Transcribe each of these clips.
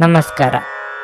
ನಮಸ್ಕಾರ.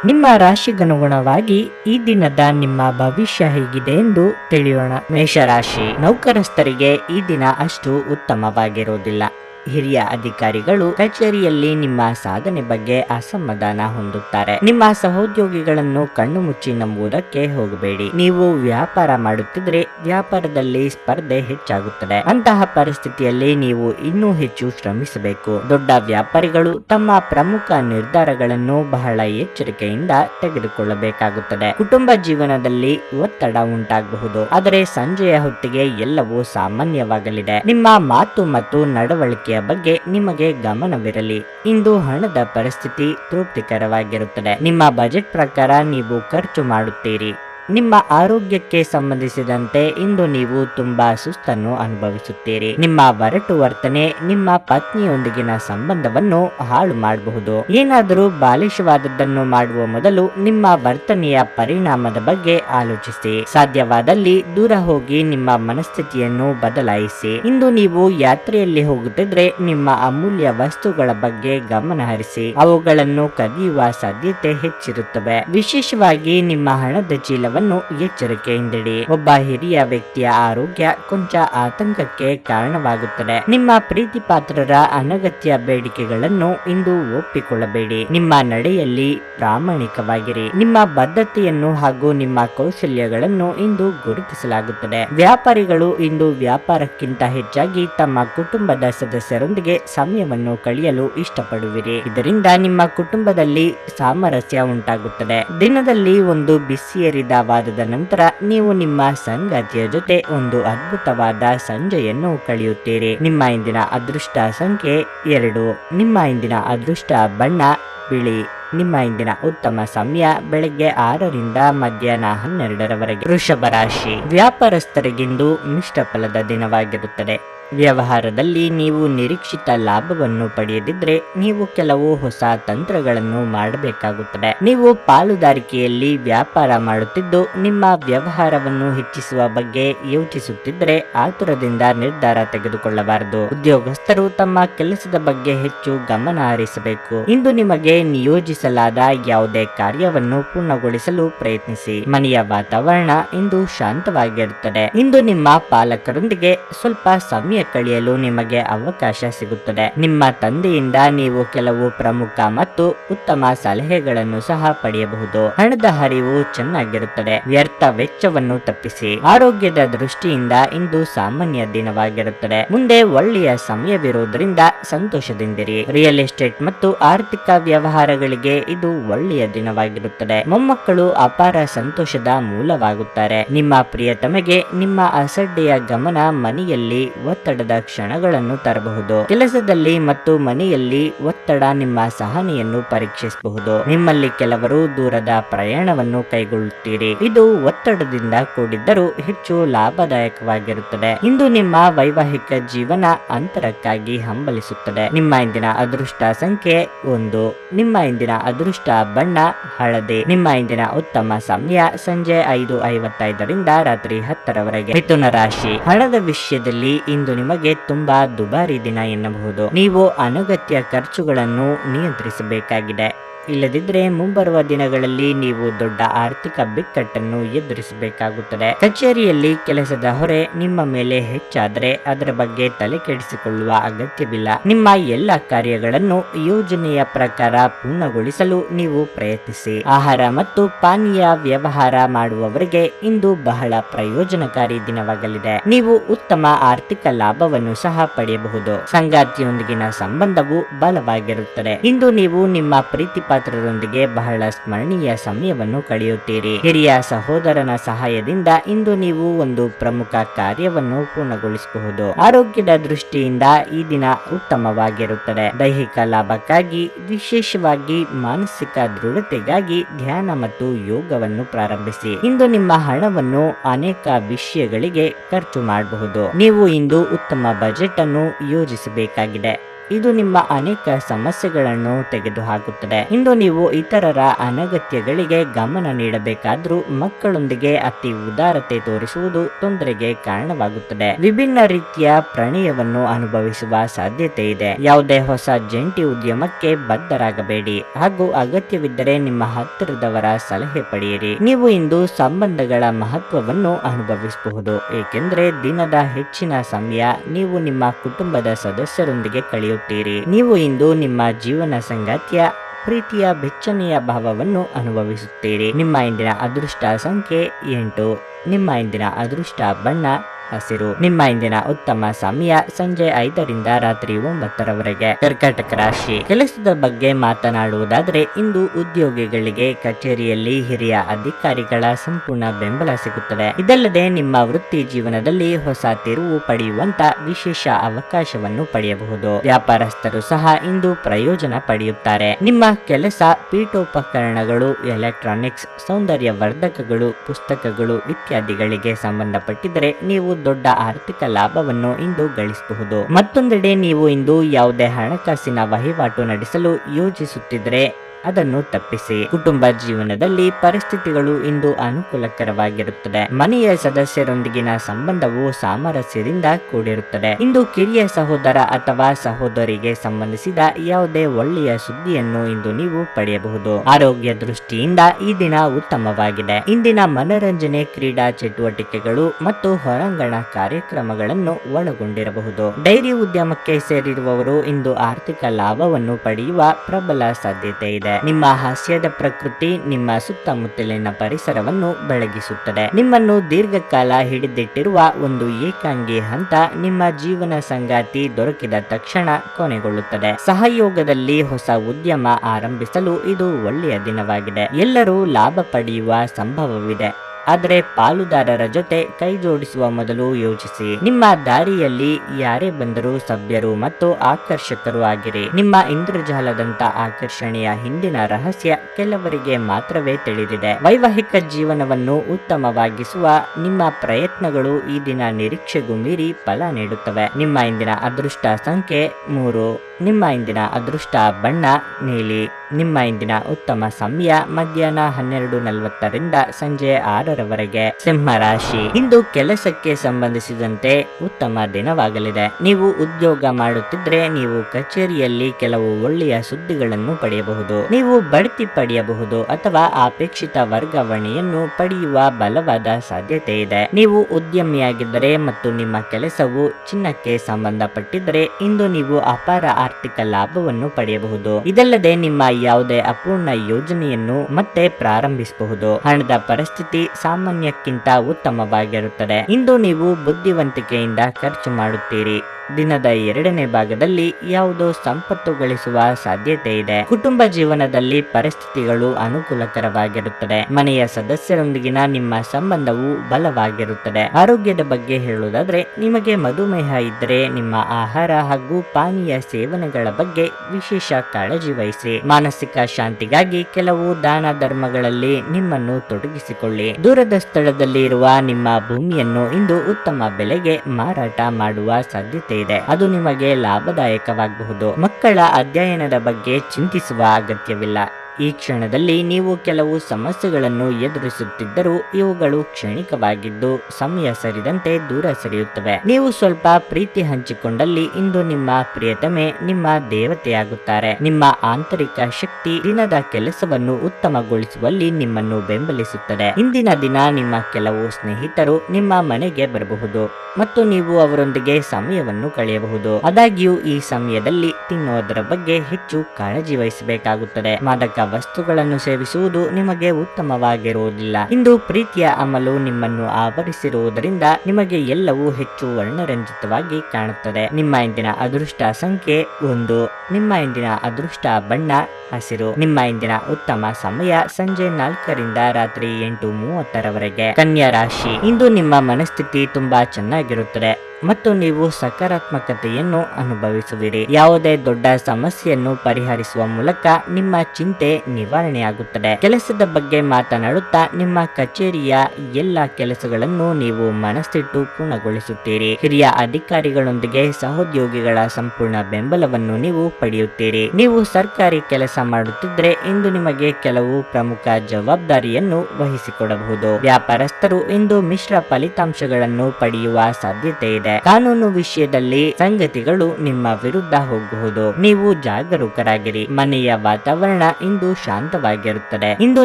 ನಿಮ್ಮ ರಾಶಿಗನುಗುಣವಾಗಿ ಈ ದಿನದ ನಿಮ್ಮ ಭವಿಷ್ಯ ಹೇಗಿದೆ ಎಂದು ತಿಳಿಯೋಣ. ಮೇಷರಾಶಿ ನೌಕರಸ್ಥರಿಗೆ ಈ ದಿನ ಅಷ್ಟು ಉತ್ತಮವಾಗಿರುವುದಿಲ್ಲ. ಹಿರಿಯ ಅಧಿಕಾರಿಗಳು ಕಚೇರಿಯಲ್ಲಿ ನಿಮ್ಮ ಸಾಧನೆ ಬಗ್ಗೆ ಅಸಮಾಧಾನ ಹೊಂದುತ್ತಾರೆ. ನಿಮ್ಮ ಸಹೋದ್ಯೋಗಿಗಳನ್ನು ಕಣ್ಣು ಮುಚ್ಚಿ ನಂಬುವುದಕ್ಕೆ ಹೋಗಬೇಡಿ. ನೀವು ವ್ಯಾಪಾರ ಮಾಡುತ್ತಿದ್ರೆ ವ್ಯಾಪಾರದಲ್ಲಿ ಸ್ಪರ್ಧೆ ಹೆಚ್ಚಾಗುತ್ತದೆ. ಅಂತಹ ಪರಿಸ್ಥಿತಿಯಲ್ಲಿ ನೀವು ಇನ್ನೂ ಹೆಚ್ಚು ಶ್ರಮಿಸಬೇಕು. ದೊಡ್ಡ ವ್ಯಾಪಾರಿಗಳು ತಮ್ಮ ಪ್ರಮುಖ ನಿರ್ಧಾರಗಳನ್ನು ಬಹಳ ಎಚ್ಚರಿಕೆಯಿಂದ ತೆಗೆದುಕೊಳ್ಳಬೇಕಾಗುತ್ತದೆ. ಕುಟುಂಬ ಜೀವನದಲ್ಲಿ ಒತ್ತಡ ಉಂಟಾಗಬಹುದು. ಆದರೆ ಸಂಜೆಯ ಹೊತ್ತಿಗೆ ಎಲ್ಲವೂ ಸಾಮಾನ್ಯವಾಗಲಿದೆ. ನಿಮ್ಮ ಮಾತು ಮತ್ತು ನಡವಳಿಕೆಯ ಬಗ್ಗೆ ನಿಮಗೆ ಗಮನವಿರಲಿ. ಇಂದು ಹಣದ ಪರಿಸ್ಥಿತಿ ತೃಪ್ತಿಕರವಾಗಿರುತ್ತದೆ. ನಿಮ್ಮ ಬಜೆಟ್ ಪ್ರಕಾರ ನೀವು ಖರ್ಚು ಮಾಡುತ್ತೀರಿ. ನಿಮ್ಮ ಆರೋಗ್ಯಕ್ಕೆ ಸಂಬಂಧಿಸಿದಂತೆ ಇಂದು ನೀವು ತುಂಬಾ ಸುಸ್ತನ್ನು ಅನುಭವಿಸುತ್ತೀರಿ. ನಿಮ್ಮ ಒರಟು ವರ್ತನೆ, ನಿಮ್ಮ ಪತ್ನಿಯೊಂದಿಗಿನ ಸಂಬಂಧವನ್ನು ಹಾಳು ಮಾಡಬಹುದು. ಏನಾದರೂ ಬಾಲಿಶವಾದದ್ದನ್ನು ಮಾಡುವ ಮೊದಲು ನಿಮ್ಮ ವರ್ತನೆಯ ಪರಿಣಾಮದ ಬಗ್ಗೆ ಆಲೋಚಿಸಿ. ಸಾಧ್ಯವಾದಲ್ಲಿ ದೂರ ಹೋಗಿ ನಿಮ್ಮ ಮನಸ್ಥಿತಿಯನ್ನು ಬದಲಾಯಿಸಿ. ಇಂದು ನೀವು ಯಾತ್ರೆಯಲ್ಲಿ ಹೋಗುತ್ತಿದ್ರೆ ನಿಮ್ಮ ಅಮೂಲ್ಯ ವಸ್ತುಗಳ ಬಗ್ಗೆ ಗಮನ ಹರಿಸಿ. ಅವುಗಳನ್ನು ಕದಿಯುವ ಸಾಧ್ಯತೆ ಹೆಚ್ಚಿರುತ್ತವೆ. ವಿಶೇಷವಾಗಿ ನಿಮ್ಮ ಹಣದ ಚೀಲವನ್ನು ಎಚ್ಚರಿಕೆಯಿಂದಿಡಿ. ಒಬ್ಬ ಹಿರಿಯ ವ್ಯಕ್ತಿಯ ಆರೋಗ್ಯ ಕೊಂಚ ಆತಂಕಕ್ಕೆ ಕಾರಣವಾಗುತ್ತದೆ. ನಿಮ್ಮ ಪ್ರೀತಿ ಪಾತ್ರರ ಅನಗತ್ಯ ಬೇಡಿಕೆಗಳನ್ನು ಇಂದು ಒಪ್ಪಿಕೊಳ್ಳಬೇಡಿ. ನಿಮ್ಮ ನಡೆಯಲ್ಲಿ ಪ್ರಾಮಾಣಿಕವಾಗಿರಿ. ನಿಮ್ಮ ಬದ್ಧತೆಯನ್ನು ಹಾಗೂ ನಿಮ್ಮ ಕೌಶಲ್ಯಗಳನ್ನು ಇಂದು ಗುರುತಿಸಲಾಗುತ್ತದೆ. ವ್ಯಾಪಾರಿಗಳು ಇಂದು ವ್ಯಾಪಾರಕ್ಕಿಂತ ಹೆಚ್ಚಾಗಿ ತಮ್ಮ ಕುಟುಂಬದ ಸದಸ್ಯರೊಂದಿಗೆ ಸಮಯವನ್ನು ಕಳೆಯಲು ಇಷ್ಟಪಡುವಿರಿ. ಇದರಿಂದ ನಿಮ್ಮ ಕುಟುಂಬದಲ್ಲಿ ಸಾಮರಸ್ಯ ಉಂಟಾಗುತ್ತದೆ. ದಿನದಲ್ಲಿ ಒಂದು ಬಿಸಿಯೇರಿದ ವಾದದ ನಂತರ ನೀವು ನಿಮ್ಮ ಸಂಗಾತಿಯ ಜೊತೆ ಒಂದು ಅದ್ಭುತವಾದ ಸಂಜೆಯನ್ನು ಕಳೆಯುತ್ತೀರಿ. ನಿಮ್ಮ ಇಂದಿನ ಅದೃಷ್ಟ ಸಂಖ್ಯೆ ಎರಡು. ನಿಮ್ಮ ಇಂದಿನ ಅದೃಷ್ಟ ಬಣ್ಣ, ಬಿಳಿ. ನಿಮ್ಮ ಇಂದಿನ ಉತ್ತಮ ಸಮಯ ಬೆಳಗ್ಗೆ ಆರರಿಂದ ಮಧ್ಯಾಹ್ನ ಹನ್ನೆರಡರವರೆಗೆ. ವೃಷಭ ರಾಶಿ. ವ್ಯಾಪಾರಸ್ಥರಿಗಿಂದು ಮಿಷ್ಟಫಲದ ಫಲದ ದಿನವಾಗಿರುತ್ತದೆ. ವ್ಯವಹಾರದಲ್ಲಿ ನೀವು ನಿರೀಕ್ಷಿತ ಲಾಭವನ್ನು ಪಡೆಯದಿದ್ರೆ ನೀವು ಕೆಲವು ಹೊಸ ತಂತ್ರಗಳನ್ನು ಮಾಡಬೇಕಾಗುತ್ತದೆ. ನೀವು ಪಾಲುದಾರಿಕೆಯಲ್ಲಿ ವ್ಯಾಪಾರ ಮಾಡುತ್ತಿದ್ದು, ನಿಮ್ಮ ವ್ಯವಹಾರವನ್ನು ಹೆಚ್ಚಿಸುವ ಬಗ್ಗೆ ಯೋಚಿಸುತ್ತಿದ್ದರೆ ಆತುರದಿಂದ ನಿರ್ಧಾರ ತೆಗೆದುಕೊಳ್ಳಬಾರದು. ಉದ್ಯೋಗಸ್ಥರು ತಮ್ಮ ಕೆಲಸದ ಬಗ್ಗೆ ಹೆಚ್ಚು ಗಮನ ಹರಿಸಬೇಕು. ಇಂದು ನಿಮಗೆ ನಿಯೋಜಿಸಲಾದ ಯಾವುದೇ ಕಾರ್ಯವನ್ನು ಪೂರ್ಣಗೊಳಿಸಲು ಪ್ರಯತ್ನಿಸಿ. ಮನೆಯ ವಾತಾವರಣ ಇಂದು ಶಾಂತವಾಗಿರುತ್ತದೆ. ಇಂದು ನಿಮ್ಮ ಪಾಲಕರೊಂದಿಗೆ ಸ್ವಲ್ಪ ಸಮಯ ಕಳೆಯಲು ನಿಮಗೆ ಅವಕಾಶ ಸಿಗುತ್ತದೆ. ನಿಮ್ಮ ತಂದೆಯಿಂದ ನೀವು ಕೆಲವು ಪ್ರಮುಖ ಮತ್ತು ಉತ್ತಮ ಸಲಹೆಗಳನ್ನು ಸಹ ಪಡೆಯಬಹುದು. ಹಣದ ಹರಿವು ಚೆನ್ನಾಗಿರುತ್ತದೆ. ವ್ಯರ್ಥ ವೆಚ್ಚವನ್ನು ತಪ್ಪಿಸಿ. ಆರೋಗ್ಯದ ದೃಷ್ಟಿಯಿಂದ ಇಂದು ಸಾಮಾನ್ಯ ದಿನವಾಗಿರುತ್ತದೆ. ಮುಂದೆ ಒಳ್ಳೆಯ ಸಮಯವಿರುವುದರಿಂದ ಸಂತೋಷದಿಂದಿರಿ. ರಿಯಲ್ ಎಸ್ಟೇಟ್ ಮತ್ತು ಆರ್ಥಿಕ ವ್ಯವಹಾರಗಳಿಗೆ ಇದು ಒಳ್ಳೆಯ ದಿನವಾಗಿರುತ್ತದೆ. ಮೊಮ್ಮಕ್ಕಳು ಅಪಾರ ಸಂತೋಷದ ಮೂಲವಾಗುತ್ತಾರೆ. ನಿಮ್ಮ ಪ್ರಿಯತಮೆಗೆ ನಿಮ್ಮ ಅಸಡ್ಡೆಯ ಗಮನ ಮನೆಯಲ್ಲಿ ಒತ್ತಡದ ಕ್ಷಣಗಳನ್ನು ತರಬಹುದು. ಕೆಲಸದಲ್ಲಿ ಮತ್ತು ಮನೆಯಲ್ಲಿ ಒತ್ತಡ ನಿಮ್ಮ ಸಹನೆಯನ್ನು ಪರೀಕ್ಷಿಸಬಹುದು. ನಿಮ್ಮಲ್ಲಿ ಕೆಲವರು ದೂರದ ಪ್ರಯಾಣವನ್ನು ಕೈಗೊಳ್ಳುತ್ತೀರಿ. ಇದು ಒತ್ತಡದಿಂದ ಕೂಡಿದ್ದರೂ ಹೆಚ್ಚು ಲಾಭದಾಯಕವಾಗಿರುತ್ತದೆ. ಇಂದು ನಿಮ್ಮ ವೈವಾಹಿಕ ಜೀವನ ಅಂತರಕ್ಕಾಗಿ ಹಂಬಲಿಸುತ್ತದೆ. ನಿಮ್ಮ ಇಂದಿನ ಅದೃಷ್ಟ ಸಂಖ್ಯೆ ಒಂದು. ನಿಮ್ಮ ಇಂದಿನ ಅದೃಷ್ಟ ಬಣ್ಣ ಹಳದಿ. ನಿಮ್ಮ ಇಂದಿನ ಉತ್ತಮ ಸಮಯ ಸಂಜೆ ಐದು ಐವತ್ತೈದರಿಂದ ರಾತ್ರಿ ಹತ್ತರವರೆಗೆ. ಮಿಥುನ ರಾಶಿ. ಹಣದ ವಿಷಯದಲ್ಲಿ ಇಂದು ನಿಮಗೆ ತುಂಬಾ ದುಬಾರಿ ದಿನ ಎನ್ನಬಹುದು. ನೀವು ಅನಗತ್ಯ ಖರ್ಚುಗಳನ್ನು ನಿಯಂತ್ರಿಸಬೇಕಾಗಿದೆ. ಇಲ್ಲದಿದ್ರೆ ಮುಂಬರುವ ದಿನಗಳಲ್ಲಿ ನೀವು ದೊಡ್ಡ ಆರ್ಥಿಕ ಬಿಕ್ಕಟ್ಟನ್ನು ಎದುರಿಸಬೇಕಾಗುತ್ತದೆ. ಕಚೇರಿಯಲ್ಲಿ ಕೆಲಸದ ಹೊರೆ ನಿಮ್ಮ ಮೇಲೆ ಹೆಚ್ಚಾದರೆ ಅದರ ಬಗ್ಗೆ ತಲೆ ಕೆಡಿಸಿಕೊಳ್ಳುವ ಅಗತ್ಯವಿಲ್ಲ. ನಿಮ್ಮ ಎಲ್ಲ ಕಾರ್ಯಗಳನ್ನು ಯೋಜನೆಯ ಪ್ರಕಾರ ಪೂರ್ಣಗೊಳಿಸಲು ನೀವು ಪ್ರಯತ್ನಿಸಿ. ಆಹಾರ ಮತ್ತು ಪಾನೀಯ ವ್ಯವಹಾರ ಮಾಡುವವರಿಗೆ ಇಂದು ಬಹಳ ಪ್ರಯೋಜನಕಾರಿ ದಿನವಾಗಲಿದೆ. ನೀವು ಉತ್ತಮ ಆರ್ಥಿಕ ಲಾಭವನ್ನು ಸಹ ಪಡೆಯಬಹುದು. ಸಂಗಾತಿಯೊಂದಿಗಿನ ಸಂಬಂಧವು ಬಲವಾಗಿರುತ್ತದೆ. ಇಂದು ನೀವು ನಿಮ್ಮ ಪ್ರೀತಿ ಪಾತ್ರರೊಂದಿಗೆ ಬಹಳ ಸ್ಮರಣೀಯ ಸಮಯವನ್ನು ಕಳೆಯುತ್ತೀರಿ. ಹಿರಿಯ ಸಹೋದರನ ಸಹಾಯದಿಂದ ಇಂದು ನೀವು ಒಂದು ಪ್ರಮುಖ ಕಾರ್ಯವನ್ನು ಪೂರ್ಣಗೊಳಿಸಬಹುದು. ಆರೋಗ್ಯದ ದೃಷ್ಟಿಯಿಂದ ಈ ದಿನ ಉತ್ತಮವಾಗಿರುತ್ತದೆ. ದೈಹಿಕ ಲಾಭಕ್ಕಾಗಿ, ವಿಶೇಷವಾಗಿ ಮಾನಸಿಕ ದೃಢತೆಗಾಗಿ ಧ್ಯಾನ ಮತ್ತು ಯೋಗವನ್ನು ಪ್ರಾರಂಭಿಸಿ. ಇಂದು ನಿಮ್ಮ ಹಣವನ್ನು ಅನೇಕ ವಿಷಯಗಳಿಗೆ ಖರ್ಚು ಮಾಡಬಹುದು. ನೀವು ಇಂದು ಉತ್ತಮ ಬಜೆಟ್ ಅನ್ನು ಯೋಜಿಸಬೇಕಾಗಿದೆ. ಇದು ನಿಮ್ಮ ಅನೇಕ ಸಮಸ್ಯೆಗಳನ್ನು ತೆಗೆದುಹಾಕುತ್ತದೆ. ಇಂದು ನೀವು ಇತರರ ಅನಗತ್ಯಗಳಿಗೆ ಗಮನ ನೀಡಬೇಕಾದ್ರೂ ಮಕ್ಕಳೊಂದಿಗೆ ಅತಿ ಉದಾರತೆ ತೋರಿಸುವುದು ತೊಂದರೆಗೆ ಕಾರಣವಾಗುತ್ತದೆ. ವಿಭಿನ್ನ ರೀತಿಯ ಪ್ರಣಯವನ್ನು ಅನುಭವಿಸುವ ಸಾಧ್ಯತೆ ಇದೆ. ಯಾವುದೇ ಹೊಸ ಜಂಟಿ ಉದ್ಯಮಕ್ಕೆ ಬದ್ಧರಾಗಬೇಡಿ. ಹಾಗೂ ಅಗತ್ಯವಿದ್ದರೆ ನಿಮ್ಮ ಹತ್ತಿರದವರ ಸಲಹೆ ಪಡೆಯಿರಿ. ನೀವು ಇಂದು ಸಂಬಂಧಗಳ ಮಹತ್ವವನ್ನು ಅನುಭವಿಸಬಹುದು. ಏಕೆಂದರೆ ದಿನದ ಹೆಚ್ಚಿನ ಸಮಯ ನೀವು ನಿಮ್ಮ ಕುಟುಂಬದ ಸದಸ್ಯರೊಂದಿಗೆ ಕಳೆಯುತ್ತೀರಿ ನೀವು ಇಂದು ನಿಮ್ಮ ಜೀವನ ಸಂಗಾತಿಯ ಪ್ರೀತಿಯ ಬೆಚ್ಚನೆಯ ಭಾವವನ್ನು ಅನುಭವಿಸುತ್ತೀರಿ. ನಿಮ್ಮ ಇಂದಿನ ಅದೃಷ್ಟ ಸಂಖ್ಯೆ ಎಂಟು. ನಿಮ್ಮ ಇಂದಿನ ಅದೃಷ್ಟ ಬಣ್ಣ ಹಸಿರು. ನಿಮ್ಮ ಇಂದಿನ ಉತ್ತಮ ಸಮಯ ಸಂಜೆ ಐದರಿಂದ ರಾತ್ರಿ ಒಂಬತ್ತರವರೆಗೆ. ಕರ್ಕಾಟಕ ರಾಶಿ. ಕೆಲಸದ ಬಗ್ಗೆ ಮಾತನಾಡುವುದಾದ್ರೆ, ಇಂದು ಉದ್ಯೋಗಿಗಳಿಗೆ ಕಚೇರಿಯಲ್ಲಿ ಹಿರಿಯ ಅಧಿಕಾರಿಗಳ ಸಂಪೂರ್ಣ ಬೆಂಬಲ ಸಿಗುತ್ತದೆ. ಇದಲ್ಲದೆ, ನಿಮ್ಮ ವೃತ್ತಿ ಜೀವನದಲ್ಲಿ ಹೊಸ ತಿರುವು ಪಡೆಯುವಂತ ವಿಶೇಷ ಅವಕಾಶವನ್ನು ಪಡೆಯಬಹುದು. ವ್ಯಾಪಾರಸ್ಥರು ಸಹ ಇಂದು ಪ್ರಯೋಜನ ಪಡೆಯುತ್ತಾರೆ. ನಿಮ್ಮ ಕೆಲಸ, ಪೀಠೋಪಕರಣಗಳು, ಎಲೆಕ್ಟ್ರಾನಿಕ್ಸ್ ಸೌಂದರ್ಯ ವರ್ಧಕಗಳು ಪುಸ್ತಕಗಳು ಇತ್ಯಾದಿಗಳಿಗೆ ಸಂಬಂಧಪಟ್ಟಿದ್ದರೆ, ನೀವು ದೊಡ್ಡ ಆರ್ಥಿಕ ಲಾಭವನ್ನು ಇಂದು ಗಳಿಸಬಹುದು. ಮತ್ತೊಂದೆಡೆ ನೀವು ಇಂದು ಯಾವುದೇ ಹಣಕಾಸಿನ ವಹಿವಾಟು ನಡೆಸಲು ಯೋಜಿಸುತ್ತಿದ್ದರೆ ಅದನ್ನು ತಪ್ಪಿಸಿ. ಕುಟುಂಬ ಜೀವನದಲ್ಲಿ ಪರಿಸ್ಥಿತಿಗಳು ಇಂದು ಅನುಕೂಲಕರವಾಗಿರುತ್ತದೆ. ಮನೆಯ ಸದಸ್ಯರೊಂದಿಗಿನ ಸಂಬಂಧವು ಸಾಮರಸ್ಯದಿಂದ ಕೂಡಿರುತ್ತದೆ. ಇಂದು ಕಿರಿಯ ಸಹೋದರ ಅಥವಾ ಸಹೋದರಿಗೆ ಸಂಬಂಧಿಸಿದ ಯಾವುದೇ ಒಳ್ಳೆಯ ಸುದ್ದಿಯನ್ನು ಇಂದು ನೀವು ಪಡೆಯಬಹುದು. ಆರೋಗ್ಯ ದೃಷ್ಟಿಯಿಂದ ಈ ದಿನ ಉತ್ತಮವಾಗಿದೆ. ಇಂದಿನ ಮನರಂಜನೆ, ಕ್ರೀಡಾ ಚಟುವಟಿಕೆಗಳು ಮತ್ತು ಹೊರಾಂಗಣ ಕಾರ್ಯಕ್ರಮಗಳನ್ನು ಒಳಗೊಂಡಿರಬಹುದು. ಡೈರಿ ಉದ್ಯಮಕ್ಕೆ ಸೇರಿರುವವರು ಇಂದು ಆರ್ಥಿಕ ಲಾಭವನ್ನು ಪಡೆಯುವ ಪ್ರಬಲ ಸಾಧ್ಯತೆ ಇದೆ. ನಿಮ್ಮ ಹಾಸ್ಯದ ಪ್ರಕೃತಿ ನಿಮ್ಮ ಸುತ್ತಮುತ್ತಲಿನ ಪರಿಸರವನ್ನು ಬೆಳಗಿಸುತ್ತದೆ. ನಿಮ್ಮನ್ನು ದೀರ್ಘಕಾಲ ಹಿಡಿದಿಟ್ಟಿರುವ ಒಂದು ಏಕಾಂಗಿ ಹಂತ ನಿಮ್ಮ ಜೀವನ ಸಂಗಾತಿ ದೊರಕಿದ ತಕ್ಷಣ ಕೊನೆಗೊಳ್ಳುತ್ತದೆ. ಸಹಯೋಗದಲ್ಲಿ ಹೊಸ ಉದ್ಯಮ ಆರಂಭಿಸಲು ಇದು ಒಳ್ಳೆಯ ದಿನವಾಗಿದೆ. ಎಲ್ಲರೂ ಲಾಭ ಪಡೆಯುವ ಸಂಭವವಿದೆ. ಆದರೆ ಪಾಲುದಾರರ ಜೊತೆ ಕೈ ಜೋಡಿಸುವ ಮೊದಲು ಯೋಚಿಸಿ. ನಿಮ್ಮ ದಾರಿಯಲ್ಲಿ ಯಾರೇ ಬಂದರೂ ಸಭ್ಯರು ಮತ್ತು ಆಕರ್ಷಕರು ಆಗಿರಿ. ನಿಮ್ಮ ಇಂದ್ರಜಾಲದಂತ ಆಕರ್ಷಣೆಯ ಹಿಂದಿನ ರಹಸ್ಯ ಕೆಲವರಿಗೆ ಮಾತ್ರವೇ ತಿಳಿದಿದೆ. ವೈವಾಹಿಕ ಜೀವನವನ್ನು ಉತ್ತಮವಾಗಿಸುವ ನಿಮ್ಮ ಪ್ರಯತ್ನಗಳು ಈ ದಿನ ನಿರೀಕ್ಷೆಗೂ ಮೀರಿ ಫಲ ನೀಡುತ್ತವೆ. ನಿಮ್ಮ ಇಂದಿನ ಅದೃಷ್ಟ ಸಂಖ್ಯೆ ಮೂರು. ನಿಮ್ಮ ಇಂದಿನ ಅದೃಷ್ಟ ಬಣ್ಣ, ನೀಲಿ. ನಿಮ್ಮ ಇಂದಿನ ಉತ್ತಮ ಸಮಯ ಮಧ್ಯಾಹ್ನ ಹನ್ನೆರಡು ನಲವತ್ತರಿಂದ ಸಂಜೆ ಆರರವರೆಗೆ ಸಿಂಹ ರಾಶಿ. ಇಂದು ಕೆಲಸಕ್ಕೆ ಸಂಬಂಧಿಸಿದಂತೆ ಉತ್ತಮ ದಿನವಾಗಲಿದೆ. ನೀವು ಉದ್ಯೋಗ ಮಾಡುತ್ತಿದ್ರೆ ನೀವು ಕಚೇರಿಯಲ್ಲಿ ಕೆಲವು ಒಳ್ಳೆಯ ಸುದ್ದಿಗಳನ್ನು ಪಡೆಯಬಹುದು. ನೀವು ಬಡ್ತಿ ಪಡೆಯಬಹುದು ಅಥವಾ ಅಪೇಕ್ಷಿತ ವರ್ಗಾವಣೆಯನ್ನು ಪಡೆಯುವ ಬಲವಾದ ಸಾಧ್ಯತೆ ಇದೆ. ನೀವು ಉದ್ಯಮಿಯಾಗಿದ್ದರೆ ಮತ್ತು ನಿಮ್ಮ ಕೆಲಸವು ಚಿನ್ನಕ್ಕೆ ಸಂಬಂಧಪಟ್ಟಿದ್ದರೆ ಇಂದು ನೀವು ಅಪಾರ ಆರ್ಥಿಕ ಲಾಭವನ್ನು ಪಡೆಯಬಹುದು. ಇದಲ್ಲದೆ ನಿಮ್ಮ ಯಾವುದೇ ಅಪೂರ್ಣ ಯೋಜನೆಯನ್ನು ಮತ್ತೆ ಪ್ರಾರಂಭಿಸಬಹುದು. ಹಣದ ಪರಿಸ್ಥಿತಿ ಸಾಮಾನ್ಯಕ್ಕಿಂತ ಉತ್ತಮವಾಗಿರುತ್ತದೆ. ಇಂದು ನೀವು ಬುದ್ಧಿವಂತಿಕೆಯಿಂದ ಖರ್ಚು ಮಾಡುತ್ತೀರಿ. ದಿನದ ಎರಡನೇ ಭಾಗದಲ್ಲಿ ಯಾವುದೋ ಸಂಪತ್ತು ಗಳಿಸುವ ಸಾಧ್ಯತೆ ಇದೆ. ಕುಟುಂಬ ಜೀವನದಲ್ಲಿ ಪರಿಸ್ಥಿತಿಗಳು ಅನುಕೂಲಕರವಾಗಿರುತ್ತದೆ. ಮನೆಯ ಸದಸ್ಯರೊಂದಿಗಿನ ನಿಮ್ಮ ಸಂಬಂಧವು ಬಲವಾಗಿರುತ್ತದೆ. ಆರೋಗ್ಯದ ಬಗ್ಗೆ ಹೇಳುವುದಾದ್ರೆ, ನಿಮಗೆ ಮಧುಮೇಹ ಇದ್ದರೆ ನಿಮ್ಮ ಆಹಾರ ಹಾಗೂ ಪಾನೀಯ ಸೇವನೆಗಳ ಬಗ್ಗೆ ವಿಶೇಷ ಕಾಳಜಿ ವಹಿಸಿ. ಮಾನಸಿಕ ಶಾಂತಿಗಾಗಿ ಕೆಲವು ದಾನ ಧರ್ಮಗಳಲ್ಲಿ ನಿಮ್ಮನ್ನು ತೊಡಗಿಸಿಕೊಳ್ಳಿ. ದೂರದ ಸ್ಥಳದಲ್ಲಿ ಇರುವ ನಿಮ್ಮ ಭೂಮಿಯನ್ನು ಇಂದು ಉತ್ತಮ ಬೆಲೆಗೆ ಮಾರಾಟ ಮಾಡುವ ಸಾಧ್ಯತೆ ಇದೆ. ಅದು ನಿಮಗೆ ಲಾಭದಾಯಕವಾಗಬಹುದು. ಮಕ್ಕಳ ಅಧ್ಯಯನದ ಬಗ್ಗೆ ಚಿಂತಿಸುವ ಅಗತ್ಯವಿಲ್ಲ. ಈ ಕ್ಷಣದಲ್ಲಿ ನೀವು ಕೆಲವು ಸಮಸ್ಯೆಗಳನ್ನು ಎದುರಿಸುತ್ತಿದ್ದರೂ ಇವುಗಳು ಕ್ಷಣಿಕವಾಗಿದ್ದು ಸಮಯ ಸರಿದಂತೆ ದೂರ ಸರಿಯುತ್ತವೆ. ನೀವು ಸ್ವಲ್ಪ ಪ್ರೀತಿ ಹಂಚಿಕೊಂಡಲ್ಲಿ ಇಂದು ನಿಮ್ಮ ಪ್ರಿಯತಮೆ ನಿಮ್ಮ ದೇವತೆಯಾಗುತ್ತಾರೆ. ನಿಮ್ಮ ಆಂತರಿಕ ಶಕ್ತಿ ದಿನದ ಕೆಲಸವನ್ನು ಉತ್ತಮಗೊಳಿಸುವಲ್ಲಿ ನಿಮ್ಮನ್ನು ಬೆಂಬಲಿಸುತ್ತದೆ. ಇಂದಿನ ದಿನ ನಿಮ್ಮ ಕೆಲವು ಸ್ನೇಹಿತರು ನಿಮ್ಮ ಮನೆಗೆ ಬರಬಹುದು ಮತ್ತು ನೀವು ಅವರೊಂದಿಗೆ ಸಮಯವನ್ನು ಕಳೆಯಬಹುದು. ಆದಾಗ್ಯೂ ಈ ಸಮಯದಲ್ಲಿ ತಿನ್ನುವುದರ ಬಗ್ಗೆ ಹೆಚ್ಚು ಕಾಳಜಿ ವಹಿಸಬೇಕಾಗುತ್ತದೆ. ಮಾದಕ ವಸ್ತುಗಳನ್ನು ಸೇವಿಸುವುದು ನಿಮಗೆ ಉತ್ತಮವಾಗಿರುವುದಿಲ್ಲ. ಇಂದು ಪ್ರೀತಿಯ ಅಮಲು ನಿಮ್ಮನ್ನು ಆವರಿಸಿರುವುದರಿಂದ ನಿಮಗೆ ಎಲ್ಲವೂ ಹೆಚ್ಚು ವರ್ಣರಂಜಿತವಾಗಿ ಕಾಣುತ್ತದೆ. ನಿಮ್ಮ ಇಂದಿನ ಅದೃಷ್ಟ ಸಂಖ್ಯೆ ಒಂದು. ನಿಮ್ಮ ಇಂದಿನ ಅದೃಷ್ಟ ಬಣ್ಣ ಹಸಿರು. ನಿಮ್ಮ ಇಂದಿನ ಉತ್ತಮ ಸಮಯ ಸಂಜೆ ನಾಲ್ಕರಿಂದ ರಾತ್ರಿ ಎಂಟು ಮೂವತ್ತರವರೆಗೆ. ಕನ್ಯಾ ರಾಶಿ. ಇಂದು ನಿಮ್ಮ ಮನಸ್ಥಿತಿ ತುಂಬಾ ಚೆನ್ನಾಗಿರುತ್ತದೆ. ಮತ್ತು ನೀವು ಸಕಾರಾತ್ಮಕತೆಯನ್ನು ಅನುಭವಿಸುವಿರಿ. ಯಾವುದೇ ದೊಡ್ಡ ಸಮಸ್ಯೆಯನ್ನು ಪರಿಹರಿಸುವ ಮೂಲಕ ನಿಮ್ಮ ಚಿಂತೆ ನಿವಾರಣೆಯಾಗುತ್ತದೆ. ಕೆಲಸದ ಬಗ್ಗೆ ಮಾತನಾಡುತ್ತಾ ನಿಮ್ಮ ಕಚೇರಿಯ ಎಲ್ಲ ಕೆಲಸಗಳನ್ನು ನೀವು ಮನಸ್ಸಿಟ್ಟು ಪೂರ್ಣಗೊಳಿಸುತ್ತೀರಿ. ಹಿರಿಯ ಅಧಿಕಾರಿಗಳೊಂದಿಗೆ ಸಹೋದ್ಯೋಗಿಗಳ ಸಂಪೂರ್ಣ ಬೆಂಬಲವನ್ನು ನೀವು ಪಡೆಯುತ್ತೀರಿ. ನೀವು ಸರ್ಕಾರಿ ಕೆಲಸ ಮಾಡುತ್ತಿದ್ರೆ ಇಂದು ನಿಮಗೆ ಕೆಲವು ಪ್ರಮುಖ ಜವಾಬ್ದಾರಿಯನ್ನು ವಹಿಸಿಕೊಡಬಹುದು. ವ್ಯಾಪಾರಸ್ಥರು ಇಂದು ಮಿಶ್ರ ಫಲಿತಾಂಶಗಳನ್ನು ಪಡೆಯುವ ಸಾಧ್ಯತೆ ಇದೆ. ಕಾನೂನು ವಿಷಯದಲ್ಲಿ ಸಂಗತಿಗಳು ನಿಮ್ಮ ವಿರುದ್ಧ ಹೋಗಬಹುದು ನೀವು ಜಾಗರೂಕರಾಗಿರಿ. ಮನೆಯ ವಾತಾವರಣ ಇಂದು ಶಾಂತವಾಗಿರುತ್ತದೆ. ಇಂದು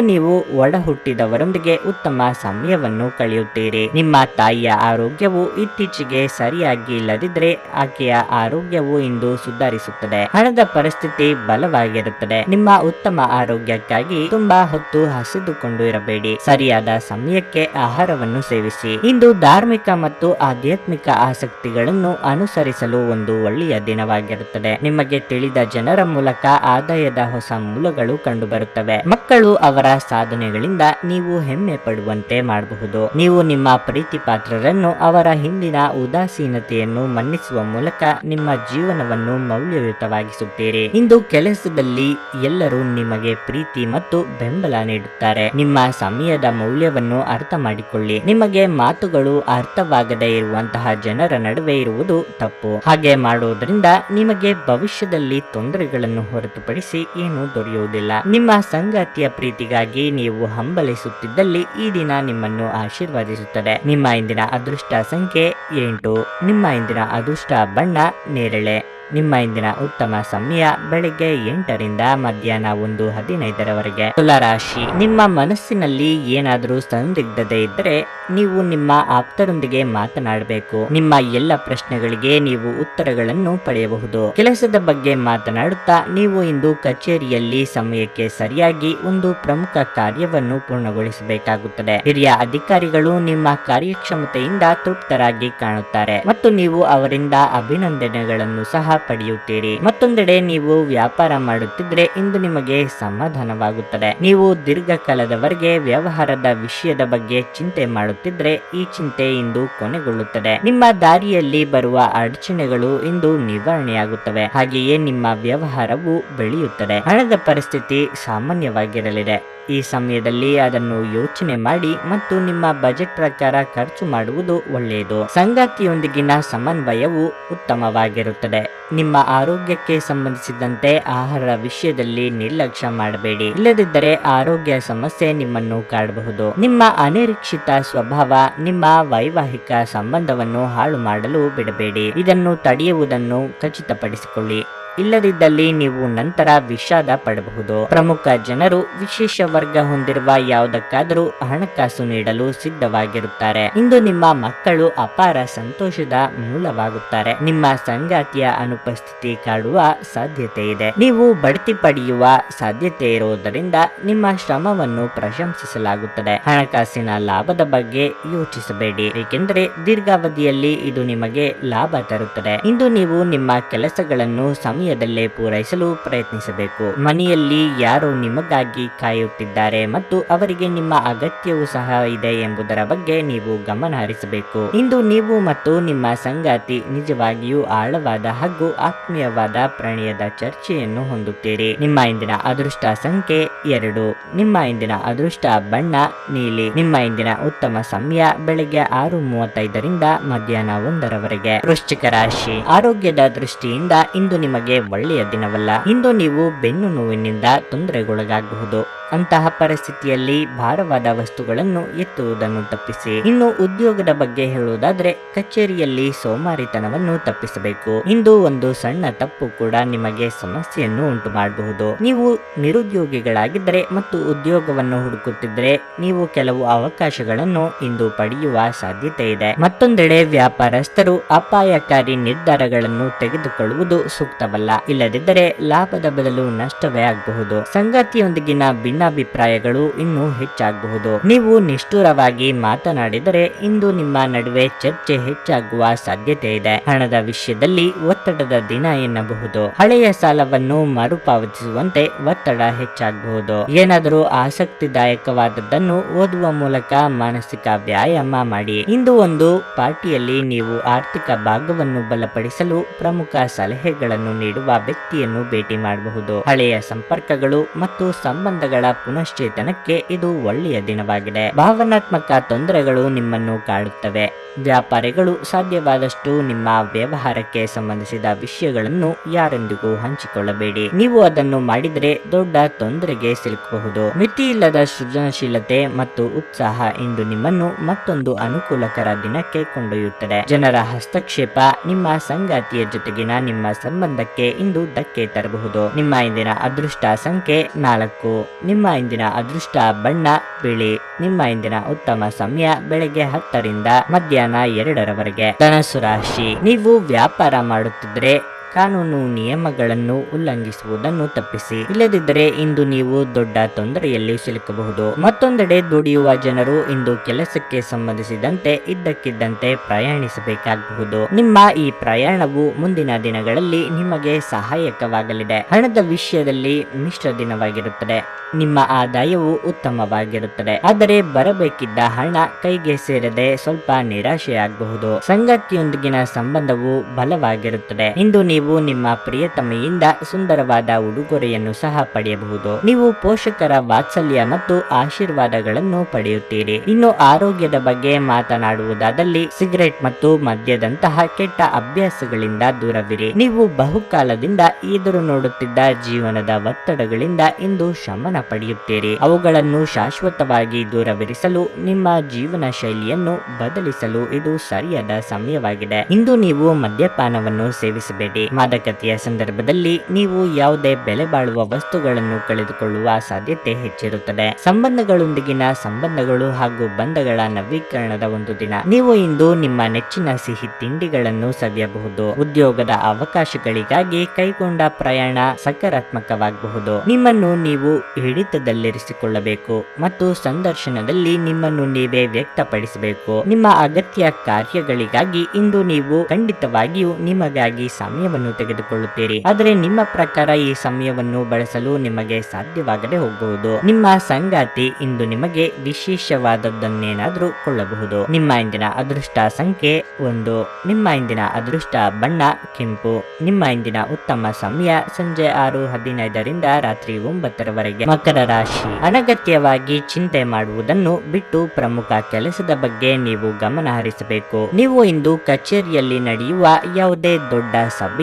ನೀವು ಒಡ ಹುಟ್ಟಿದವರೊಂದಿಗೆ ಉತ್ತಮ ಸಮಯವನ್ನು ಕಳೆಯುತ್ತೀರಿ. ನಿಮ್ಮ ತಾಯಿಯ ಆರೋಗ್ಯವು ಇತ್ತೀಚೆಗೆ ಸರಿಯಾಗಿ ಇಲ್ಲದಿದ್ರೆ ಆಕೆಯ ಆರೋಗ್ಯವು ಇಂದು ಸುಧಾರಿಸುತ್ತದೆ. ಹಣದ ಪರಿಸ್ಥಿತಿ ಬಲವಾಗಿರುತ್ತದೆ. ನಿಮ್ಮ ಉತ್ತಮ ಆರೋಗ್ಯಕ್ಕಾಗಿ ತುಂಬಾ ಹೊತ್ತು ಹಸಿದುಕೊಂಡು ಇರಬೇಡಿ. ಸರಿಯಾದ ಸಮಯಕ್ಕೆ ಆಹಾರವನ್ನು ಸೇವಿಸಿ. ಇಂದು ಧಾರ್ಮಿಕ ಮತ್ತು ಆಧ್ಯಾತ್ಮಿಕ ಆಸಕ್ತಿಗಳನ್ನು ಅನುಸರಿಸಲು ಒಂದು ಒಳ್ಳೆಯ ದಿನವಾಗಿರುತ್ತದೆ. ನಿಮಗೆ ತಿಳಿದ ಜನರ ಮೂಲಕ ಆದಾಯದ ಹೊಸ ಮೂಲಗಳು ಕಂಡುಬರುತ್ತವೆ. ಮಕ್ಕಳು ಅವರ ಸಾಧನೆಗಳಿಂದ ನೀವು ಹೆಮ್ಮೆ ಪಡುವಂತೆ ಮಾಡಬಹುದು. ನೀವು ನಿಮ್ಮ ಪ್ರೀತಿ ಪಾತ್ರರನ್ನು ಅವರ ಹಿಂದಿನ ಉದಾಸೀನತೆಯನ್ನು ಮನ್ನಿಸುವ ಮೂಲಕ ನಿಮ್ಮ ಜೀವನವನ್ನು ಮೌಲ್ಯಯುತವಾಗಿಸುತ್ತೀರಿ. ಇಂದು ಕೆಲಸದಲ್ಲಿ ಎಲ್ಲರೂ ನಿಮಗೆ ಪ್ರೀತಿ ಮತ್ತು ಬೆಂಬಲ ನೀಡುತ್ತಾರೆ. ನಿಮ್ಮ ಸಮಯದ ಮೌಲ್ಯವನ್ನು ಅರ್ಥ ಮಾಡಿಕೊಳ್ಳಿ. ನಿಮಗೆ ಮಾತುಗಳು ಅರ್ಥವಾಗದೇ ಇರುವಂತಹ ಜನರ ನಡುವೆ ಇರುವುದು ತಪ್ಪು. ಹಾಗೆ ಮಾಡುವುದರಿಂದ ನಿಮಗೆ ಭವಿಷ್ಯದಲ್ಲಿ ತೊಂದರೆಗಳನ್ನು ಹೊರತುಪಡಿಸಿ ಏನು ದೊರೆಯುವುದಿಲ್ಲ. ನಿಮ್ಮ ಸಂಗಾತಿಯ ಪ್ರೀತಿಗಾಗಿ ನೀವು ಹಂಬಲಿಸುತ್ತಿದ್ದಲ್ಲಿ ಈ ದಿನ ನಿಮ್ಮನ್ನು ಆಶೀರ್ವದಿಸುತ್ತದೆ. ನಿಮ್ಮ ಇಂದಿನ ಅದೃಷ್ಟ ಸಂಖ್ಯೆ ಎಂಟು. ನಿಮ್ಮ ಇಂದಿನ ಅದೃಷ್ಟ ಬಣ್ಣ ನೇರಳೆ. ನಿಮ್ಮ ಇಂದಿನ ಉತ್ತಮ ಸಮಯ ಬೆಳಿಗ್ಗೆ ಎಂಟರಿಂದ ಮಧ್ಯಾಹ್ನ ಒಂದು ಹದಿನೈದರವರೆಗೆ. ತುಲಾರಾಶಿ, ನಿಮ್ಮ ಮನಸ್ಸಿನಲ್ಲಿ ಏನಾದರೂ ಸಂದಿಗ್ಧತೆ ಇದ್ದರೆ ನೀವು ನಿಮ್ಮ ಆಪ್ತರೊಂದಿಗೆ ಮಾತನಾಡಬೇಕು. ನಿಮ್ಮ ಎಲ್ಲ ಪ್ರಶ್ನೆಗಳಿಗೆ ನೀವು ಉತ್ತರಗಳನ್ನು ಪಡೆಯಬಹುದು. ಕೆಲಸದ ಬಗ್ಗೆ ಮಾತನಾಡುತ್ತಾ ನೀವು ಇಂದು ಕಚೇರಿಯಲ್ಲಿ ಸಮಯಕ್ಕೆ ಸರಿಯಾಗಿ ಒಂದು ಪ್ರಮುಖ ಕಾರ್ಯವನ್ನು ಪೂರ್ಣಗೊಳಿಸಬೇಕಾಗುತ್ತದೆ. ಹಿರಿಯ ಅಧಿಕಾರಿಗಳು ನಿಮ್ಮ ಕಾರ್ಯಕ್ಷಮತೆಯಿಂದ ತೃಪ್ತರಾಗಿ ಕಾಣುತ್ತಾರೆ ಮತ್ತು ನೀವು ಅವರಿಂದ ಅಭಿನಂದನೆಗಳನ್ನು ಸಹ ಪಡೆಯುತ್ತೀರಿ. ಮತ್ತೊಂದೆಡೆ ನೀವು ವ್ಯಾಪಾರ ಮಾಡುತ್ತಿದ್ರೆ ಇಂದು ನಿಮಗೆ ಸಮಾಧಾನವಾಗುತ್ತದೆ. ನೀವು ದೀರ್ಘಕಾಲದವರೆಗೆ ವ್ಯವಹಾರದ ವಿಷಯದ ಬಗ್ಗೆ ಚಿಂತೆ ಮಾಡುತ್ತಿದ್ರೆ ಈ ಚಿಂತೆ ಇಂದು ಕೊನೆಗೊಳ್ಳುತ್ತದೆ. ನಿಮ್ಮ ದಾರಿಯಲ್ಲಿ ಬರುವ ಅಡಚಣೆಗಳು ಇಂದು ನಿವಾರಣೆಯಾಗುತ್ತವೆ. ಹಾಗೆಯೇ ನಿಮ್ಮ ವ್ಯವಹಾರವು ಬೆಳೆಯುತ್ತದೆ. ಹಣದ ಪರಿಸ್ಥಿತಿ ಸಾಮಾನ್ಯವಾಗಿರಲಿದೆ. ಈ ಸಮಯದಲ್ಲಿ ಅದನ್ನು ಯೋಚನೆ ಮಾಡಿ ಮತ್ತು ನಿಮ್ಮ ಬಜೆಟ್ ಪ್ರಕಾರ ಖರ್ಚು ಮಾಡುವುದು ಒಳ್ಳೆಯದು. ಸಂಗಾತಿಯೊಂದಿಗಿನ ಸಮನ್ವಯವು ಉತ್ತಮವಾಗಿರುತ್ತದೆ. ನಿಮ್ಮ ಆರೋಗ್ಯಕ್ಕೆ ಸಂಬಂಧಿಸಿದಂತೆ ಆಹಾರ ವಿಷಯದಲ್ಲಿ ನಿರ್ಲಕ್ಷ್ಯ ಮಾಡಬೇಡಿ. ಇಲ್ಲದಿದ್ದರೆ ಆರೋಗ್ಯ ಸಮಸ್ಯೆ ನಿಮ್ಮನ್ನು ಕಾಡಬಹುದು. ನಿಮ್ಮ ಅನಿರೀಕ್ಷಿತ ಸ್ವಭಾವ, ನಿಮ್ಮ ವೈವಾಹಿಕ ಸಂಬಂಧವನ್ನು ಹಾಳು ಮಾಡಲು ಬಿಡಬೇಡಿ. ಇದನ್ನು ತಡೆಯುವುದನ್ನು ಖಚಿತಪಡಿಸಿಕೊಳ್ಳಿ. ಇಲ್ಲದಿದ್ದಲ್ಲಿ ನೀವು ನಂತರ ವಿಷಾದ ಪಡಬಹುದು. ಪ್ರಮುಖ ಜನರು ವಿಶೇಷ ವರ್ಗ ಹೊಂದಿರುವ ಯಾವುದಕ್ಕಾದರೂ ಹಣಕಾಸು ನೀಡಲು ಸಿದ್ಧವಾಗಿರುತ್ತಾರೆ. ಇಂದು ನಿಮ್ಮ ಮಕ್ಕಳು ಅಪಾರ ಸಂತೋಷದ ಮೂಲವಾಗುತ್ತಾರೆ. ನಿಮ್ಮ ಸಂಗಾತಿಯ ಅನುಪಸ್ಥಿತಿ ಕಾಡುವ ಸಾಧ್ಯತೆ ಇದೆ. ನೀವು ಬಡ್ತಿ ಪಡೆಯುವ ಸಾಧ್ಯತೆ ಇರುವುದರಿಂದ ನಿಮ್ಮ ಶ್ರಮವನ್ನು ಪ್ರಶಂಸಿಸಲಾಗುತ್ತದೆ. ಹಣಕಾಸಿನ ಲಾಭದ ಬಗ್ಗೆ ಯೋಚಿಸಬೇಡಿ. ಏಕೆಂದರೆ ದೀರ್ಘಾವಧಿಯಲ್ಲಿ ಇದು ನಿಮಗೆ ಲಾಭ ತರುತ್ತದೆ. ಇಂದು ನೀವು ನಿಮ್ಮ ಕೆಲಸಗಳನ್ನು ಸಮಯದಲ್ಲೇ ಪೂರೈಸಲು ಪ್ರಯತ್ನಿಸಬೇಕು. ಮನೆಯಲ್ಲಿ ಯಾರು ನಿಮಗಾಗಿ ಕಾಯುತ್ತಿದ್ದಾರೆ ಮತ್ತು ಅವರಿಗೆ ನಿಮ್ಮ ಅಗತ್ಯವೂ ಸಹ ಇದೆ ಎಂಬುದರ ಬಗ್ಗೆ ನೀವು ಗಮನ ಹರಿಸಬೇಕು. ಇಂದು ನೀವು ಮತ್ತು ನಿಮ್ಮ ಸಂಗಾತಿ ನಿಜವಾಗಿಯೂ ಆಳವಾದ ಹಾಗೂ ಆತ್ಮೀಯವಾದ ಪ್ರಣಯದ ಚರ್ಚೆಯನ್ನು ಹೊಂದುತ್ತೀರಿ. ನಿಮ್ಮ ಇಂದಿನ ಅದೃಷ್ಟ ಸಂಖ್ಯೆ ಎರಡು. ನಿಮ್ಮ ಇಂದಿನ ಅದೃಷ್ಟ ಬಣ್ಣ, ನೀಲಿ. ನಿಮ್ಮ ಇಂದಿನ ಉತ್ತಮ ಸಮಯ ಬೆಳಗ್ಗೆ ಆರು ಮೂವತ್ತೈದರಿಂದ ಮಧ್ಯಾಹ್ನ ಒಂದರವರೆಗೆ. ವೃಶ್ಚಿಕ ರಾಶಿ. ಆರೋಗ್ಯದ ದೃಷ್ಟಿಯಿಂದ ಇಂದು ನಿಮಗೆ ಒಳ್ಳೆಯ ದಿನವಲ್ಲ. ಇಂದು ನೀವು ಬೆನ್ನು ನೋವಿನಿಂದ ತೊಂದರೆಗೊಳಗಾಗಬಹುದು. ಅಂತಹ ಪರಿಸ್ಥಿತಿಯಲ್ಲಿ ಭಾರವಾದ ವಸ್ತುಗಳನ್ನು ಎತ್ತುವುದನ್ನು ತಪ್ಪಿಸಿ. ಇನ್ನು ಉದ್ಯೋಗದ ಬಗ್ಗೆ ಹೇಳುವುದಾದ್ರೆ, ಕಚೇರಿಯಲ್ಲಿ ಸೋಮಾರಿತನವನ್ನು ತಪ್ಪಿಸಬೇಕು. ಇಂದು ಒಂದು ಸಣ್ಣ ತಪ್ಪು ಕೂಡ ನಿಮಗೆ ಸಮಸ್ಯೆಯನ್ನು ಉಂಟು ಮಾಡಬಹುದು ನೀವು ನಿರುದ್ಯೋಗಿಗಳಾಗಿದ್ದರೆ ಮತ್ತು ಉದ್ಯೋಗವನ್ನು ಹುಡುಕುತ್ತಿದ್ದರೆ, ನೀವು ಕೆಲವು ಅವಕಾಶಗಳನ್ನು ಇಂದು ಪಡೆಯುವ ಸಾಧ್ಯತೆ ಇದೆ. ಮತ್ತೊಂದೆಡೆ ವ್ಯಾಪಾರಸ್ಥರು ಅಪಾಯಕಾರಿ ನಿರ್ಧಾರಗಳನ್ನು ತೆಗೆದುಕೊಳ್ಳುವುದು ಸೂಕ್ತವಲ್ಲ. ಇಲ್ಲದಿದ್ದರೆ ಲಾಭದ ಬದಲು ನಷ್ಟವೇ ಆಗಬಹುದು. ಸಂಗಾತಿಯೊಂದಿಗಿನ ಭಿನ್ನ ಭಿನ್ನಾಭಿಪ್ರಾಯಗಳು ಇನ್ನೂ ಹೆಚ್ಚಾಗಬಹುದು. ನೀವು ನಿಷ್ಠುರವಾಗಿ ಮಾತನಾಡಿದರೆ ಇಂದು ನಿಮ್ಮ ನಡುವೆ ಚರ್ಚೆ ಹೆಚ್ಚಾಗುವ ಸಾಧ್ಯತೆ ಇದೆ. ಹಣದ ವಿಷಯದಲ್ಲಿ ಒತ್ತಡದ ದಿನ ಎನ್ನಬಹುದು. ಹಳೆಯ ಸಾಲವನ್ನು ಮರುಪಾವತಿಸುವಂತೆ ಒತ್ತಡ ಹೆಚ್ಚಾಗಬಹುದು. ಏನಾದರೂ ಆಸಕ್ತಿದಾಯಕವಾದದ್ದನ್ನು ಓದುವ ಮೂಲಕ ಮಾನಸಿಕ ವ್ಯಾಯಾಮ ಮಾಡಿ. ಇಂದು ಒಂದು ಪಾರ್ಟಿಯಲ್ಲಿ ನೀವು ಆರ್ಥಿಕ ಭಾಗವನ್ನು ಬಲಪಡಿಸಲು ಪ್ರಮುಖ ಸಲಹೆಗಳನ್ನು ನೀಡುವ ವ್ಯಕ್ತಿಯನ್ನು ಭೇಟಿ ಮಾಡಬಹುದು. ಹಳೆಯ ಸಂಪರ್ಕಗಳು ಮತ್ತು ಸಂಬಂಧಗಳ ಪುನಶ್ಚೇತನಕ್ಕೆ ಇದು ಒಳ್ಳೆಯ ದಿನವಾಗಿದೆ. ಭಾವನಾತ್ಮಕ ತೊಂದರೆಗಳು ನಿಮ್ಮನ್ನು ಕಾಡುತ್ತವೆ. ವ್ಯಾಪಾರಿಗಳು ಸಾಧ್ಯವಾದಷ್ಟು ನಿಮ್ಮ ವ್ಯವಹಾರಕ್ಕೆ ಸಂಬಂಧಿಸಿದ ವಿಷಯಗಳನ್ನು ಯಾರೊಂದಿಗೂ ಹಂಚಿಕೊಳ್ಳಬೇಡಿ. ನೀವು ಅದನ್ನು ಮಾಡಿದರೆ ದೊಡ್ಡ ತೊಂದರೆಗೆ ಸಿಲುಕಬಹುದು. ಮಿತಿಯಿಲ್ಲದ ಸೃಜನಶೀಲತೆ ಮತ್ತು ಉತ್ಸಾಹ ಇಂದು ನಿಮ್ಮನ್ನು ಮತ್ತೊಂದು ಅನುಕೂಲಕರ ದಿನಕ್ಕೆ ಕೊಂಡೊಯ್ಯುತ್ತದೆ. ಜನರ ಹಸ್ತಕ್ಷೇಪ ನಿಮ್ಮ ಸಂಗಾತಿಯ ಜೊತೆಗಿನ ನಿಮ್ಮ ಸಂಬಂಧಕ್ಕೆ ಇಂದು ಧಕ್ಕೆ ತರಬಹುದು. ನಿಮ್ಮ ಇಂದಿನ ಅದೃಷ್ಟ ಸಂಖ್ಯೆ ನಾಲ್ಕು. ನಿಮ್ಮ ಇಂದಿನ ಅದೃಷ್ಟ ಬಣ್ಣ, ಬಿಳಿ. ನಿಮ್ಮ ಇಂದಿನ ಉತ್ತಮ ಸಮಯ ಬೆಳಗ್ಗೆ ಹತ್ತರಿಂದ ಮಧ್ಯಾಹ್ನ ಎರಡರವರೆಗೆ. ಧನಸು ರಾಶಿ. ನೀವು ವ್ಯಾಪಾರ ಮಾಡುತ್ತಿದ್ದರೆ ಕಾನೂನು ನಿಯಮಗಳನ್ನು ಉಲ್ಲಂಘಿಸುವುದನ್ನು ತಪ್ಪಿಸಿ. ಇಲ್ಲದಿದ್ದರೆ ಇಂದು ನೀವು ದೊಡ್ಡ ತೊಂದರೆಯಲ್ಲಿ ಸಿಲುಕಬಹುದು. ಮತ್ತೊಂದೆಡೆ ದುಡಿಯುವ ಜನರು ಇಂದು ಕೆಲಸಕ್ಕೆ ಸಂಬಂಧಿಸಿದಂತೆ ಇದ್ದಕ್ಕಿದ್ದಂತೆ ಪ್ರಯಾಣಿಸಬೇಕಾಗಬಹುದು. ನಿಮ್ಮ ಈ ಪ್ರಯಾಣವು ಮುಂದಿನ ದಿನಗಳಲ್ಲಿ ನಿಮಗೆ ಸಹಾಯಕವಾಗಲಿದೆ. ಹಣದ ವಿಷಯದಲ್ಲಿ ಮಿಶ್ರ ದಿನವಾಗಿರುತ್ತದೆ. ನಿಮ್ಮ ಆದಾಯವು ಉತ್ತಮವಾಗಿರುತ್ತದೆ. ಆದರೆ ಬರಬೇಕಿದ್ದ ಹಣ ಕೈಗೆ ಸೇರದೆ ಸ್ವಲ್ಪ ನಿರಾಶೆಯಾಗಬಹುದು. ಸಂಗತಿಯೊಂದಿಗಿನ ಸಂಬಂಧವು ಬಲವಾಗಿರುತ್ತದೆ. ಇಂದು ನೀವು ನಿಮ್ಮ ಪ್ರಿಯತಮೆಯಿಂದ ಸುಂದರವಾದ ಉಡುಗೊರೆಯನ್ನು ಸಹ ಪಡೆಯಬಹುದು. ನೀವು ಪೋಷಕರ ವಾತ್ಸಲ್ಯ ಮತ್ತು ಆಶೀರ್ವಾದಗಳನ್ನು ಪಡೆಯುತ್ತೀರಿ. ಇನ್ನು ಆರೋಗ್ಯದ ಬಗ್ಗೆ ಮಾತನಾಡುವುದಾದಲ್ಲಿ ಸಿಗರೆಟ್ ಮತ್ತು ಮದ್ಯದಂತಹ ಕೆಟ್ಟ ಅಭ್ಯಾಸಗಳಿಂದ ದೂರವಿರಿ. ನೀವು ಬಹುಕಾಲದಿಂದ ಎದುರು ನೋಡುತ್ತಿದ್ದ ಜೀವನದ ಒತ್ತಡಗಳಿಂದ ಇಂದು ಶಮನ ಪಡೆಯುತ್ತೀರಿ. ಅವುಗಳನ್ನು ಶಾಶ್ವತವಾಗಿ ದೂರವಿರಿಸಲು, ನಿಮ್ಮ ಜೀವನ ಶೈಲಿಯನ್ನು ಬದಲಿಸಲು ಇದು ಸರಿಯಾದ ಸಮಯವಾಗಿದೆ. ಇಂದು ನೀವು ಮದ್ಯಪಾನವನ್ನು ಸೇವಿಸಬೇಡಿ. ಮಾದಕತೆಯ ಸಂದರ್ಭದಲ್ಲಿ ನೀವು ಯಾವುದೇ ಬೆಲೆ ಬಾಳುವ ವಸ್ತುಗಳನ್ನು ಕಳೆದುಕೊಳ್ಳುವ ಸಾಧ್ಯತೆ ಹೆಚ್ಚಿರುತ್ತದೆ. ಸಂಬಂಧಗಳೊಂದಿಗಿನ ಸಂಬಂಧಗಳು ಹಾಗೂ ಬಂಧಗಳ ನವೀಕರಣದ ಒಂದು ದಿನ. ನೀವು ಇಂದು ನಿಮ್ಮ ನೆಚ್ಚಿನ ಸಿಹಿ ತಿಂಡಿಗಳನ್ನು ಸವಿಯಬಹುದು. ಉದ್ಯೋಗದ ಅವಕಾಶಗಳಿಗಾಗಿ ಕೈಗೊಂಡ ಪ್ರಯಾಣ ಸಕಾರಾತ್ಮಕವಾಗಬಹುದು. ನಿಮ್ಮನ್ನು ನೀವು ಹಿಡಿತದಲ್ಲಿರಿಸಿಕೊಳ್ಳಬೇಕು ಮತ್ತು ಸಂದರ್ಶನದಲ್ಲಿ ನಿಮ್ಮನ್ನು ನೀವೇ ವ್ಯಕ್ತಪಡಿಸಬೇಕು. ನಿಮ್ಮ ಅಗತ್ಯ ಕಾರ್ಯಗಳಿಗಾಗಿ ಇಂದು ನೀವು ಖಂಡಿತವಾಗಿಯೂ ನಿಮಗಾಗಿ ಸಮಯವನ್ನು ತೆಗೆದುಕೊಳ್ಳುತ್ತೀರಿ. ಆದರೆ ನಿಮ್ಮ ಪ್ರಕಾರ ಈ ಸಮಯವನ್ನು ಬಳಸಲು ನಿಮಗೆ ಸಾಧ್ಯವಾಗದೆ ಹೋಗಬಹುದು ನಿಮ್ಮ ಸಂಗಾತಿ ಇಂದು ನಿಮಗೆ ವಿಶೇಷವಾದದ್ದನ್ನೇನಾದರೂ ಕೊಳ್ಳಬಹುದು. ನಿಮ್ಮ ಇಂದಿನ ಅದೃಷ್ಟ ಸಂಖ್ಯೆ ಒಂದು. ನಿಮ್ಮ ಇಂದಿನ ಅದೃಷ್ಟ ಬಣ್ಣ ಕೆಂಪು. ನಿಮ್ಮ ಇಂದಿನ ಉತ್ತಮ ಸಮಯ ಸಂಜೆ ಆರು ಹದಿನೈದರಿಂದ ರಾತ್ರಿ ಒಂಬತ್ತರವರೆಗೆ. ಮಕರ ರಾಶಿ. ಅನಗತ್ಯವಾಗಿ ಚಿಂತೆ ಮಾಡುವುದನ್ನು ಬಿಟ್ಟು ಪ್ರಮುಖ ಕೆಲಸದ ಬಗ್ಗೆ ನೀವು ಗಮನ ಹರಿಸಬೇಕು ನೀವು ಇಂದು ಕಚೇರಿಯಲ್ಲಿ ನಡೆಯುವ ಯಾವುದೇ ದೊಡ್ಡ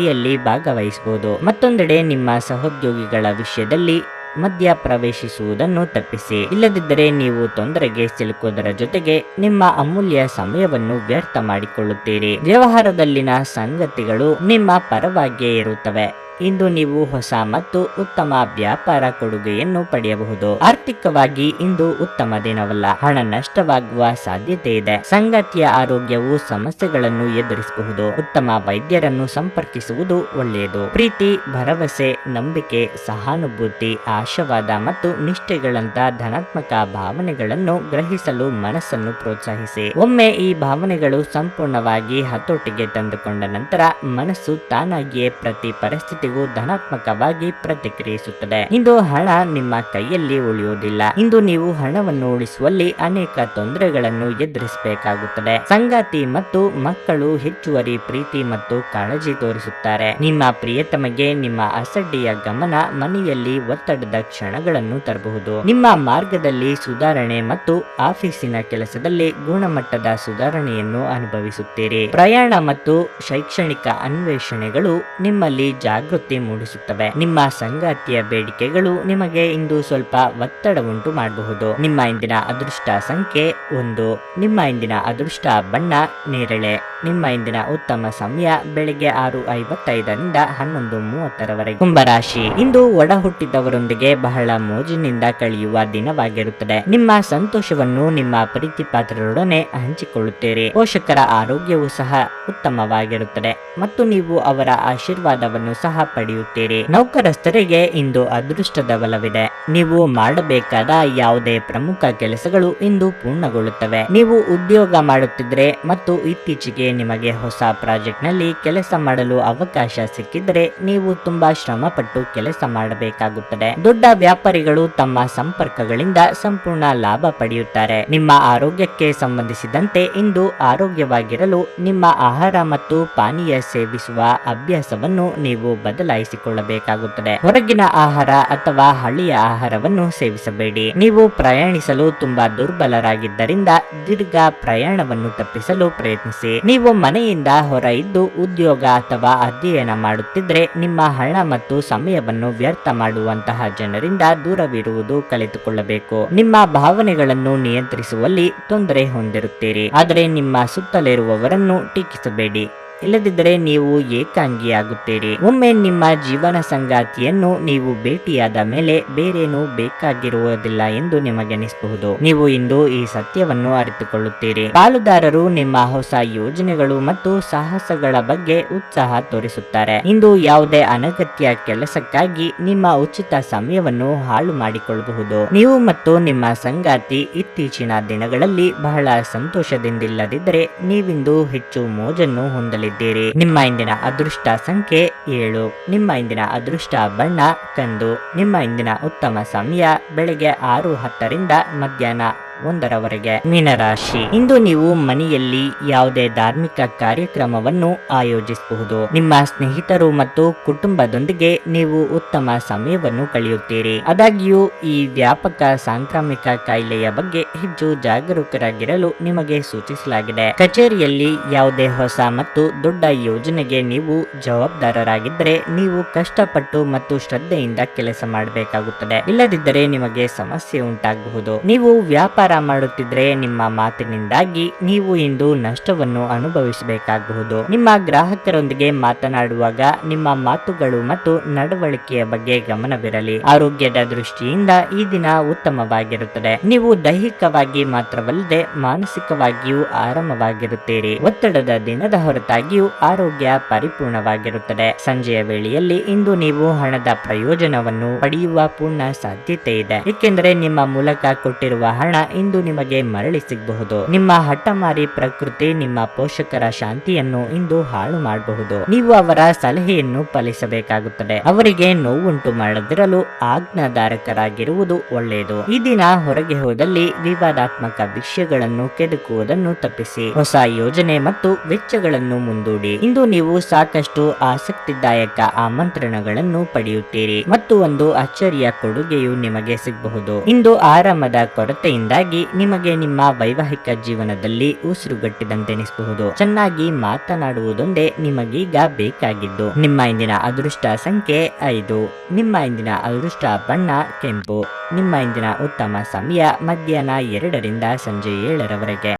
ಸಭೆಯಲ್ಲಿ ಭಾಗವಹಿಸಬಹುದು ಮತ್ತೊಂದೆಡೆ ನಿಮ್ಮ ಸಹೋದ್ಯೋಗಿಗಳ ವಿಷಯದಲ್ಲಿ ಮಧ್ಯ ಪ್ರವೇಶಿಸುವುದನ್ನು ತಪ್ಪಿಸಿ. ಇಲ್ಲದಿದ್ದರೆ ನೀವು ತೊಂದರೆಗೆ ಸಿಲುಕುವುದರ ಜೊತೆಗೆ ನಿಮ್ಮ ಅಮೂಲ್ಯ ಸಮಯವನ್ನು ವ್ಯರ್ಥ ಮಾಡಿಕೊಳ್ಳುತ್ತೀರಿ. ವ್ಯವಹಾರದಲ್ಲಿನ ಸಂಗತಿಗಳು ನಿಮ್ಮ ಪರವಾಗಿಯೇ ಇರುತ್ತವೆ. ಇಂದು ನೀವು ಹೊಸ ಮತ್ತು ಉತ್ತಮ ವ್ಯಾಪಾರ ಕೊಡುಗೆಯನ್ನು ಪಡೆಯಬಹುದು. ಆರ್ಥಿಕವಾಗಿ ಇಂದು ಉತ್ತಮ ದಿನವಲ್ಲ. ಹಣ ನಷ್ಟವಾಗುವ ಸಾಧ್ಯತೆ ಇದೆ. ಸಂಗತಿಯ ಆರೋಗ್ಯವು ಸಮಸ್ಯೆಗಳನ್ನು ಎದುರಿಸಬಹುದು. ಉತ್ತಮ ವೈದ್ಯರನ್ನು ಸಂಪರ್ಕಿಸುವುದು ಒಳ್ಳೆಯದು. ಪ್ರೀತಿ, ಭರವಸೆ, ನಂಬಿಕೆ, ಸಹಾನುಭೂತಿ, ಆಶಾವಾದ ಮತ್ತು ನಿಷ್ಠೆಗಳಂತಹ ಧನಾತ್ಮಕ ಭಾವನೆಗಳನ್ನು ಗ್ರಹಿಸಲು ಮನಸ್ಸನ್ನು ಪ್ರೋತ್ಸಾಹಿಸಿ. ಒಮ್ಮೆ ಈ ಭಾವನೆಗಳು ಸಂಪೂರ್ಣವಾಗಿ ಹತೋಟಿಗೆ ತಂದುಕೊಂಡ ನಂತರ ಮನಸ್ಸು ತಾನಾಗಿಯೇ ಪ್ರತಿ ಪರಿಸ್ಥಿತಿಗೂ ಧನಾತ್ಮಕವಾಗಿ ಪ್ರತಿಕ್ರಿಯಿಸುತ್ತದೆ. ಇಂದು ಹಣ ನಿಮ್ಮ ಕೈಯಲ್ಲಿ ಉಳಿಯುವುದಿಲ್ಲ. ಇಂದು ನೀವು ಹಣವನ್ನು ಉಳಿಸುವಲ್ಲಿ ಅನೇಕ ತೊಂದರೆಗಳನ್ನು ಎದುರಿಸಬೇಕಾಗುತ್ತದೆ. ಸಂಗಾತಿ ಮತ್ತು ಮಕ್ಕಳು ಹೆಚ್ಚುವರಿ ಪ್ರೀತಿ ಮತ್ತು ಕಾಳಜಿ ತೋರಿಸುತ್ತಾರೆ. ನಿಮ್ಮ ಪ್ರಿಯತಮಗೆ ನಿಮ್ಮ ಅಸಡ್ಡಿಯ ಗಮನ ಮನೆಯಲ್ಲಿ ಒತ್ತಡದ ಕ್ಷಣಗಳನ್ನು ತರಬಹುದು. ನಿಮ್ಮ ಮಾರ್ಗದಲ್ಲಿ ಸುಧಾರಣೆ ಮತ್ತು ಆಫೀಸಿನ ಕೆಲಸದಲ್ಲಿ ಗುಣಮಟ್ಟದ ಸುಧಾರಣೆಯನ್ನು ಅನುಭವಿಸುತ್ತೀರಿ. ಪ್ರಯಾಣ ಮತ್ತು ಶೈಕ್ಷಣಿಕ ಅನ್ವೇಷಣೆಗಳು ನಿಮ್ಮಲ್ಲಿ ಜಾಗೃತಿ ಮೂಡಿಸುತ್ತವೆ. ನಿಮ್ಮ ಸಂಗಾತಿಯ ಬೇಡಿಕೆಗಳು ನಿಮಗೆ ಇಂದು ಸ್ವಲ್ಪ ಒತ್ತಡ ಉಂಟು ಮಾಡಬಹುದು. ನಿಮ್ಮ ಇಂದಿನ ಅದೃಷ್ಟ ಸಂಖ್ಯೆ ಒಂದು. ನಿಮ್ಮ ಇಂದಿನ ಅದೃಷ್ಟ ಬಣ್ಣ ನೇರಳೆ. ನಿಮ್ಮ ಇಂದಿನ ಉತ್ತಮ ಸಮಯ ಬೆಳಿಗ್ಗೆ ಆರು ಐವತ್ತೈದರಿಂದ ಹನ್ನೊಂದು ಮೂವತ್ತರವರೆಗೆ. ಕುಂಭರಾಶಿ. ಇಂದು ಒಡ ಹುಟ್ಟಿದವರೊಂದಿಗೆ ಬಹಳ ಮೋಜಿನಿಂದ ಕಳೆಯುವ ದಿನವಾಗಿರುತ್ತದೆ. ನಿಮ್ಮ ಸಂತೋಷವನ್ನು ನಿಮ್ಮ ಪ್ರೀತಿ ಪಾತ್ರರೊಡನೆ ಹಂಚಿಕೊಳ್ಳುತ್ತೀರಿ. ಪೋಷಕರ ಆರೋಗ್ಯವು ಸಹ ಉತ್ತಮವಾಗಿರುತ್ತದೆ. ಮತ್ತು ನೀವು ಅವರ ಆಶೀರ್ವಾದವನ್ನು ಸಹ ಪಡೆಯುತ್ತೀರಿ. ನೌಕರಸ್ಥರಿಗೆ ಇಂದು ಅದೃಷ್ಟದ ಬಲವಿದೆ. ನೀವು ಮಾಡಬೇಕಾದ ಯಾವುದೇ ಪ್ರಮುಖ ಕೆಲಸಗಳು ಇಂದು ಪೂರ್ಣಗೊಳ್ಳುತ್ತವೆ. ನೀವು ಉದ್ಯೋಗ ಮಾಡುತ್ತಿದ್ರೆ ಮತ್ತು ಇತ್ತೀಚೆಗೆ ನಿಮಗೆ ಹೊಸ ಪ್ರಾಜೆಕ್ಟ್ನಲ್ಲಿ ಕೆಲಸ ಮಾಡಲು ಅವಕಾಶ ಸಿಕ್ಕಿದ್ರೆ ನೀವು ತುಂಬಾ ಶ್ರಮ ಪಟ್ಟು ಕೆಲಸ ಮಾಡಬೇಕಾಗುತ್ತದೆ. ದೊಡ್ಡ ವ್ಯಾಪಾರಿಗಳು ತಮ್ಮ ಸಂಪರ್ಕಗಳಿಂದ ಸಂಪೂರ್ಣ ಲಾಭ ಪಡೆಯುತ್ತಾರೆ. ನಿಮ್ಮ ಆರೋಗ್ಯಕ್ಕೆ ಸಂಬಂಧಿಸಿದಂತೆ ಇಂದು ಆರೋಗ್ಯವಾಗಿರಲು ನಿಮ್ಮ ಆಹಾರ ಮತ್ತು ಪಾನೀಯ ಸೇವಿಸುವ ಅಭ್ಯಾಸವನ್ನು ನೀವು ಬದಲಾಯಿಸಿಕೊಳ್ಳಬೇಕಾಗುತ್ತದೆ. ಹೊರಗಿನ ಆಹಾರ ಅಥವಾ ಹಳ್ಳಿಯ ಆಹಾರವನ್ನು ಸೇವಿಸಬೇಡಿ. ನೀವು ಪ್ರಯಾಣಿಸಲು ತುಂಬಾ ದುರ್ಬಲರಾಗಿದ್ದರಿಂದ ದೀರ್ಘ ಪ್ರಯಾಣವನ್ನು ತಪ್ಪಿಸಲು ಪ್ರಯತ್ನಿಸಿ. ನೀವು ಮನೆಯಿಂದ ಹೊರ ಇದ್ದು ಉದ್ಯೋಗ ಅಥವಾ ಅಧ್ಯಯನ ಮಾಡುತ್ತಿದ್ರೆ ನಿಮ್ಮ ಹಣ ಮತ್ತು ಸಮಯವನ್ನು ವ್ಯರ್ಥ ಮಾಡುವಂತಹ ಜನರಿಂದ ದೂರವಿರುವುದು ಕಲಿತುಕೊಳ್ಳಬೇಕು. ನಿಮ್ಮ ಭಾವನೆಗಳನ್ನು ನಿಯಂತ್ರಿಸುವಲ್ಲಿ ತೊಂದರೆ ಹೊಂದಿರುತ್ತೀರಿ. ಆದರೆ ನಿಮ್ಮ ಸುತ್ತಲಿರುವವರನ್ನು ಟೀಕಿಸಬೇಡಿ. ಇಲ್ಲದಿದ್ದರೆ ನೀವು ಏಕಾಂಗಿಯಾಗುತ್ತೀರಿ. ಒಮ್ಮೆ ನಿಮ್ಮ ಜೀವನ ಸಂಗಾತಿಯನ್ನು ನೀವು ಭೇಟಿಯಾದ ಮೇಲೆ ಬೇರೇನೂ ಬೇಕಾಗಿರುವುದಿಲ್ಲ ಎಂದು ನಿಮಗೆನಿಸಬಹುದು. ನೀವು ಇಂದು ಈ ಸತ್ಯವನ್ನು ಅರಿತುಕೊಳ್ಳುತ್ತೀರಿ. ಪಾಲುದಾರರು ನಿಮ್ಮ ಹೊಸ ಯೋಜನೆಗಳು ಮತ್ತು ಸಾಹಸಗಳ ಬಗ್ಗೆ ಉತ್ಸಾಹ ತೋರಿಸುತ್ತಾರೆ. ಇಂದು ಯಾವುದೇ ಅನಗತ್ಯ ಕೆಲಸಕ್ಕಾಗಿ ನಿಮ್ಮ ಉಚಿತ ಸಮಯವನ್ನು ಹಾಳು ಮಾಡಿಕೊಳ್ಳಬಹುದು. ನೀವು ಮತ್ತು ನಿಮ್ಮ ಸಂಗಾತಿ ಇತ್ತೀಚಿನ ದಿನಗಳಲ್ಲಿ ಬಹಳ ಸಂತೋಷದಿಂದಿಲ್ಲದಿದ್ದರೆ ನೀವಿಂದು ಹೆಚ್ಚು ಮೋಜನ್ನು ಹೊಂದಲಿದ್ದೀರಿ ನಿಮ್ಮ ಇಂದಿನ ಅದೃಷ್ಟ ಸಂಖ್ಯೆ ಏಳು. ನಿಮ್ಮ ಇಂದಿನ ಅದೃಷ್ಟ ಬಣ್ಣ ಕಂದು. ನಿಮ್ಮ ಇಂದಿನ ಉತ್ತಮ ಸಮಯ ಬೆಳಿಗ್ಗೆ ಆರು ಹತ್ತರಿಂದ ಮಧ್ಯಾಹ್ನ ಒಂದರವರೆಗೆ ಮೀನರಾಶಿ. ಇಂದು ನೀವು ಮನೆಯಲ್ಲಿ ಯಾವುದೇ ಧಾರ್ಮಿಕ ಕಾರ್ಯಕ್ರಮವನ್ನು ಆಯೋಜಿಸಬಹುದು. ನಿಮ್ಮ ಸ್ನೇಹಿತರು ಮತ್ತು ಕುಟುಂಬದೊಂದಿಗೆ ನೀವು ಉತ್ತಮ ಸಮಯವನ್ನು ಕಳೆಯುತ್ತೀರಿ. ಆದಾಗ್ಯೂ, ಈ ವ್ಯಾಪಕ ಸಾಂಕ್ರಾಮಿಕ ಕಾಯಿಲೆಯ ಬಗ್ಗೆ ಹೆಚ್ಚು ಜಾಗರೂಕರಾಗಿರಲು ನಿಮಗೆ ಸೂಚಿಸಲಾಗಿದೆ. ಕಚೇರಿಯಲ್ಲಿ ಯಾವುದೇ ಹೊಸ ಮತ್ತು ದೊಡ್ಡ ಯೋಜನೆಗೆ ನೀವು ಜವಾಬ್ದಾರರಾಗಿದ್ದರೆ ನೀವು ಕಷ್ಟಪಟ್ಟು ಮತ್ತು ಶ್ರದ್ಧೆಯಿಂದ ಕೆಲಸ ಮಾಡಬೇಕಾಗುತ್ತದೆ. ಇಲ್ಲದಿದ್ದರೆ ನಿಮಗೆ ಸಮಸ್ಯೆ ಉಂಟಾಗಬಹುದು. ನೀವು ವ್ಯಾಪಾರ ಮಾಡುತ್ತಿದ್ರೆ ನಿಮ್ಮ ಮಾತಿನಿಂದಾಗಿ ನೀವು ಇಂದು ನಷ್ಟವನ್ನು ಅನುಭವಿಸಬೇಕಾಗಬಹುದು. ನಿಮ್ಮ ಗ್ರಾಹಕರೊಂದಿಗೆ ಮಾತನಾಡುವಾಗ ನಿಮ್ಮ ಮಾತುಗಳು ಮತ್ತು ನಡವಳಿಕೆಯ ಬಗ್ಗೆ ಗಮನವಿರಲಿ. ಆರೋಗ್ಯದ ದೃಷ್ಟಿಯಿಂದ ಈ ದಿನ ಉತ್ತಮವಾಗಿರುತ್ತದೆ. ನೀವು ದೈಹಿಕವಾಗಿ ಮಾತ್ರವಲ್ಲದೆ ಮಾನಸಿಕವಾಗಿಯೂ ಆರಾಮವಾಗಿರುತ್ತೀರಿ. ಒತ್ತಡದ ದಿನದ ಹೊರತಾಗಿಯೂ ಆರೋಗ್ಯ ಪರಿಪೂರ್ಣವಾಗಿರುತ್ತದೆ. ಸಂಜೆಯ ವೇಳೆಯಲ್ಲಿ ಇಂದು ನೀವು ಹಣದ ಪ್ರಯೋಜನವನ್ನು ಪಡೆಯುವ ಪೂರ್ಣ ಸಾಧ್ಯತೆ ಇದೆ ಏಕೆಂದರೆ ನಿಮ್ಮ ಮೂಲಕ ಕೊಟ್ಟಿರುವ ಹಣ ಇಂದು ನಿಮಗೆ ಮರಳಿ ಸಿಗಬಹುದು. ನಿಮ್ಮ ಹಠಮಾರಿ ಪ್ರಕೃತಿ, ನಿಮ್ಮ ಪೋಷಕರ ಶಾಂತಿಯನ್ನು ಇಂದು ಹಾಳು ಮಾಡಬಹುದು. ನೀವು ಅವರ ಸಲಹೆಯನ್ನು ಪಾಲಿಸಬೇಕಾಗುತ್ತದೆ. ಅವರಿಗೆ ನೋವುಂಟು ಮಾಡದಿರಲು ಆಜ್ಞಾಧಾರಕರಾಗಿರುವುದು ಒಳ್ಳೆಯದು. ಈ ದಿನ ಹೊರಗೆ ಹೋದಲ್ಲಿ ವಿವಾದಾತ್ಮಕ ವಿಷಯಗಳನ್ನು ಕೆದಕುವುದನ್ನು ತಪ್ಪಿಸಿ. ಹೊಸ ಯೋಜನೆ ಮತ್ತು ವೆಚ್ಚಗಳನ್ನು ಮುಂದೂಡಿ. ಇಂದು ನೀವು ಸಾಕಷ್ಟು ಆಸಕ್ತಿದಾಯಕ ಆಮಂತ್ರಣಗಳನ್ನು ಪಡೆಯುತ್ತೀರಿ. ಮತ್ತು ಒಂದು ಅಚ್ಚರಿಯ ಕೊಡುಗೆಯು ನಿಮಗೆ ಸಿಗಬಹುದು. ಇಂದು ಆರಾಮದ ಕೊರತೆಯಿಂದಾಗಿ ನಿಮಗೆ ನಿಮ್ಮ ವೈವಾಹಿಕ ಜೀವನದಲ್ಲಿ ಉಸಿರುಗಟ್ಟಿದಂತೆನಿಸಬಹುದು. ಚೆನ್ನಾಗಿ ಮಾತನಾಡುವುದೊಂದೇ ನಿಮಗೀಗ ಬೇಕಾಗಿದ್ದು. ನಿಮ್ಮ ಇಂದಿನ ಅದೃಷ್ಟ ಸಂಖ್ಯೆ ಐದು. ನಿಮ್ಮ ಇಂದಿನ ಅದೃಷ್ಟ ಬಣ್ಣ ಕೆಂಪು. ನಿಮ್ಮ ಇಂದಿನ ಉತ್ತಮ ಸಮಯ ಮಧ್ಯಾಹ್ನ ಎರಡರಿಂದ ಸಂಜೆ ಏಳರವರೆಗೆ.